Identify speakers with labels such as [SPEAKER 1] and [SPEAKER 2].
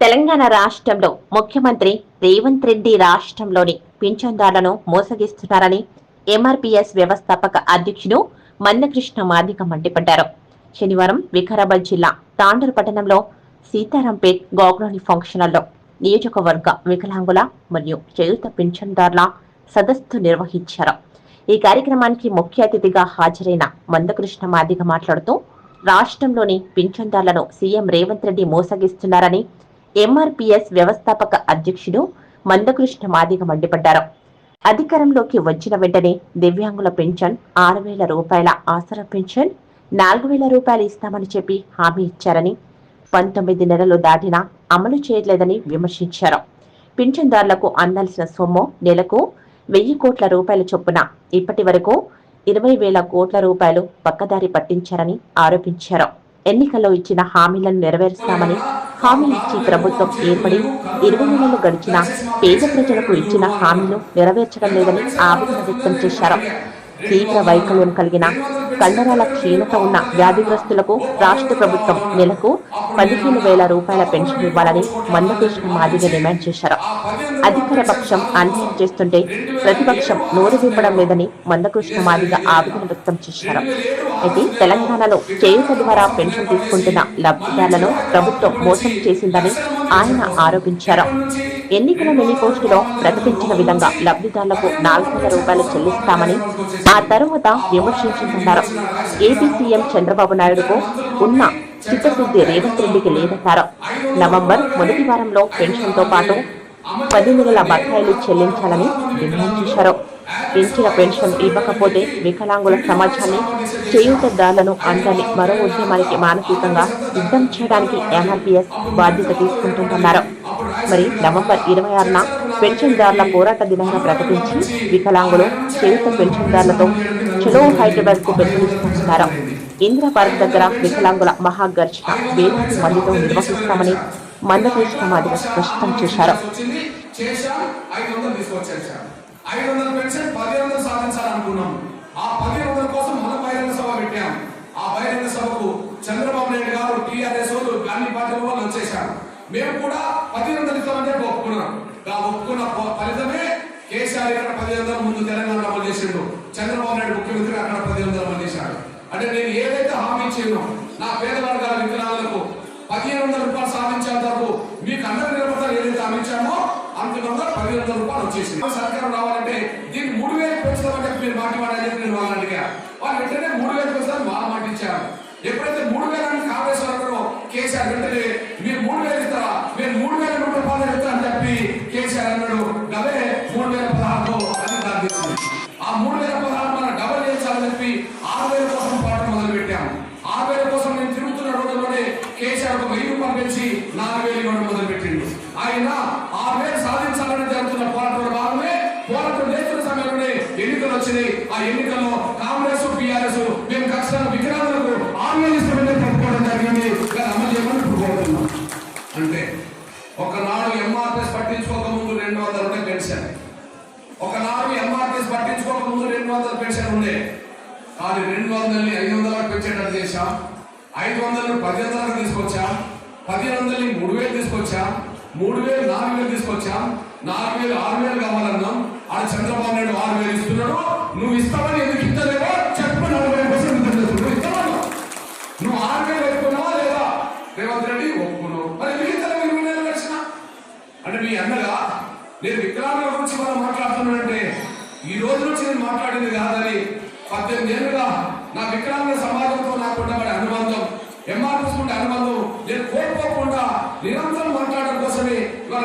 [SPEAKER 1] తెలంగాణ రాష్ట్రంలో ముఖ్యమంత్రి రేవంత్ రెడ్డి రాష్ట్రంలోని పింఛన్దారులను మోసగిస్తున్నారని ఎంఆర్పీఎస్ వ్యవస్థాపక అధ్యక్షుడు మందకృష్ణ మాదిగ మండిపడ్డారు. శనివారం వికారాబాద్ జిల్లా తాండూరు పట్టణంలో సీతారాంపేట్ గోగ్లోని ఫంక్షన్ నియోజకవర్గ వికలాంగుల మరియు చేయుత పింఛన్దారుల సదస్సు నిర్వహించారు. ఈ కార్యక్రమానికి ముఖ్య అతిథిగా హాజరైన మందకృష్ణ మాదిగ మాట్లాడుతూ రాష్ట్రంలోని పింఛన్దారులను సీఎం రేవంత్ రెడ్డి మోసగిస్తున్నారని ఎంఆర్పిఎస్ వ్యవస్థాపక అధ్యక్షుడు మందకృష్ణ మాదిగ మండిపడ్డారు. అధికారంలోకి వచ్చిన వెంటనే దివ్యాంగుల పెన్షన్ ఆరు వేల రూపాయల ఆసరా పెన్షన్ నాలుగు వేల రూపాయలు ఇస్తామని చెప్పి హామీ ఇచ్చారని పంతొమ్మిది నెలలు దాటినా అమలు చేయలేదని విమర్శించారు. పింఛన్దారులకు అందాల్సిన సొమ్ము నెలకు వెయ్యి కోట్ల రూపాయల చొప్పున ఇప్పటి వరకు ఇరవై వేల కోట్ల రూపాయలు పక్కదారి పట్టించారని ఆరోపించారు. ఎన్నికల్లో ఇచ్చిన హామీలను నెరవేరుస్తామని హామీ ఇచ్చి ప్రభుత్వం ఏర్పడి ఇరవై నెలలు గడిచినా పేద ప్రజలకు ఇచ్చిన హామీలు నెరవేర్చడం లేదని ఆవేదన వ్యక్తం చేశారు. తీవ్ర వైకల్యం కలిగిన కండరాల క్షీణత ఉన్న వ్యాధిగ్రస్తులకు రాష్ట్ర ప్రభుత్వం నెలకు పదిహేను వేల రూపాయల పెన్షన్ ఇవ్వాలని మందకృష్ణ మాదిగ డిమాండ్ చేశారు. అధికార పక్షం అన్యాయం చేస్తుంటే ప్రతిపక్షం నోరు విప్పడం లేదని మందకృష్ణ మాదిగ ఆవేదన వ్యక్తం చేశారు. అయితే తెలంగాణలో చేయుత ద్వారా పెన్షన్ తీసుకుంటున్న లబ్ధిదారులను ప్రభుత్వం మోసం చేసిందని ఆయన ఆరోపించారు. ఎన్నికల మేనిఫెస్టోలో ప్రకటించిన విధంగా లబ్ధిదారులకు నాలుగు వేల రూపాయలు చెల్లిస్తామని ఆ తరువాత విమర్శించిందన్నారు ఏపీ సీఎం చంద్రబాబు నాయుడుకు ఉన్న చిత్తశుద్ధి రేవంత్ రెడ్డికి లేదన్నారు నవంబర్ మొదటి వారంలో పెన్షన్తో పాటు పది నెలల బకాయిలు చెల్లించాలని డిమాండ్ చేశారు. పెంచిన పెన్షన్ ఇవ్వకపోతే వికలాంగుల సమాజాన్ని చేయూతదారులను అందని మరో ఉద్యమానికి మానసికంగా సిద్ధం చేయడానికి ఎంఆర్పీఎస్ బాధ్యత తీసుకుంటుందన్నారు. మరి నవంబర్ ఇరవై ఆరున పెన్షన్దారుల పోరాట దినంగా ప్రకటించి వికలాంగులు చేయుత పెన్షన్దారులతో చలో హైదరాబాద్కు పిలుపునిస్తున్నారు ఇందిరా పార్క్ దగ్గర వికలాంగుల మహాగర్జన వేలాది మందితో నిర్వహిస్తామని మందకృష్ణ మాదిగ స్పష్టం చేశారు.
[SPEAKER 2] ఐదు వందలు తీసుకొచ్చాం వందల పెన్షన్ పది వందలు సాధించాలనుకున్నాం. ఆ పది వందల కోసం మన బహిరంగ సభ పెట్టాం. ఆ బహిరంగ సభకు చంద్రబాబు నాయుడు గారు టీఆర్ఎస్ వాళ్ళు అన్ని పార్టీల వాళ్ళు వచ్చేసారు మేము కూడా పది వందలు ఇస్తామంటే ఒప్పుకున్నాం. ఆ ఒప్పుకున్న ఫలితమే కేసీఆర్ ఇక్కడ పది వందల ముందు తెలంగాణ అమలు చేసిండు. చంద్రబాబు నాయుడు ముఖ్యమంత్రి అక్కడ పది వందలు అమలు చేశాడు. అంటే నేను ఏదైతే హామీ ఇచ్చిందో నా పేద వర్గాల వికలాంగులకు పదిహేను వందల రూపాయలు సాధించేంత వరకు మీకు అందరి నిలబడతారు ఏదైతే హామీ ఇచ్చామో తొందర పదిహేను వందల రూపాయలు వచ్చేసింది. సర్కారం రావాలంటే దీన్ని మూడు వేలు పెంచుతామని మీరు మాట్లాడాలి మాట చెప్పి నేను వాళ్ళని అడిగా. వాళ్ళు వెంటనే మూడు వేలు పెంచుతారని బాగా మాటించారు ఎప్పుడైతే మూడు వేల కాంగ్రెస్ వాళ్ళు కేసీఆర్ వెంటనే మీరు మూడు వేలు ఇస్తారా? మీరు మూడు వేల నూట రూపాయలు ఇస్తా అని చెప్పి కేసీఆర్ అన్నాడు అవే మూడు వేల పదహారులో అది దారి ఆ మూడు వేల పదహారు మనం డబల్ చేయాలని చెప్పి ఆరు వేల కోసం పాట మొదలు పెట్టాము ఆరు వేల కోసం నేను తిరుగుతున్న రోజుల్లోనే కేసీఆర్ ఒక వెయ్యి రూపాయలు పెంచి నాలుగు వేలు ఇవ్వడం మొదలు పెట్టిండు ఆయన ఎన్నికలు వచ్చినాయి. ఆ ఎన్నికల్లో కాంగ్రెస్ పిఆర్ఎస్ మేము ఖచ్చితంగా వికలాంగులకు ఆన్లైన్ పెట్టుకోవడం జరిగింది. కానీ అమలు చేయమని ఇప్పుడు అంటే ఒకనాడు ఎంఆర్ఎస్ పట్టించుకోక ముందు రెండు వందల రూపాయలు పెన్షన్. ఒకనాడు ఎంఆర్ఎస్ పట్టించుకోక ముందు రెండు వందల పెన్షన్ ఉండే. కానీ రెండు వందలని ఐదు వందలకు పెంచేటట్టు చేశాం. ఐదు వందలను పది వందలకు తీసుకొచ్చాం. పది వందలని మూడు వేలు తీసుకొచ్చాం. మూడు వేలు నాలుగు వేలు తీసుకొచ్చాం. నాలుగు వేలు ఆరు వేలు కావాలన్నాం. ఆ చంద్రబాబు నాయుడు ఆరు నువ్వు ఇస్తావని ఎందుకు ఇస్తలేవో చెప్పు నలభై పర్సెంట్ నువ్వు ఇస్తావా నువ్వు ఆరు వేలు పెట్టుకున్నావా లేదా? రేవంత్ రెడ్డి ఒప్పుకున్నావు. మరి మిగతా ఇరవై నెలలు వచ్చిన అంటే మీ అన్నగా నేను వికలాంగుల గురించి మనం మాట్లాడుతున్నానంటే ఈ రోజు నుంచి నేను మాట్లాడింది కాదని పద్దెనిమిది ఏళ్ళుగా నా వికలాంగుల సమాజంతో నాకు ఉండబడే అనుబంధం ఎంఆర్ఎస్ ఉండే అనుబంధం నేను కోల్పోకుండా నిరంతరం మాట్లాడడం కోసమే ఇవాళ